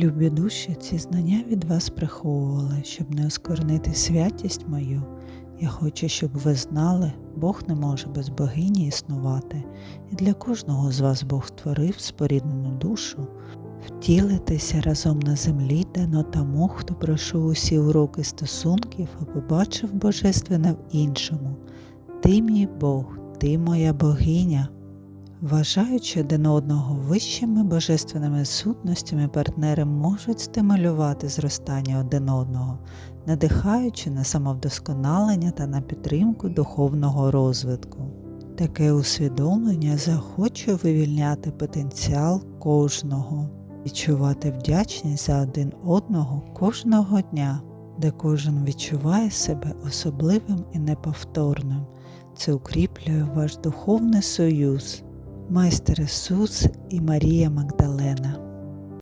Любі душі, ці знання від вас приховували, щоб не осквернити святість мою. Я хочу, щоб ви знали, Бог не може без богині існувати, і для кожного з вас Бог створив споріднену душу, втілитися разом на землі дано тому, хто пройшов усі уроки стосунків і побачив божественне в іншому. Ти мій Бог, ти моя богиня. Вважаючи один одного вищими божественними сутностями, партнери можуть стимулювати зростання один одного, надихаючи на самовдосконалення та на підтримку духовного розвитку. Таке усвідомлення захоче вивільняти потенціал кожного, відчувати вдячність за один одного кожного дня, де кожен відчуває себе особливим і неповторним. Це укріплює ваш духовний союз. Mãe Jesus e Maria Magdalena.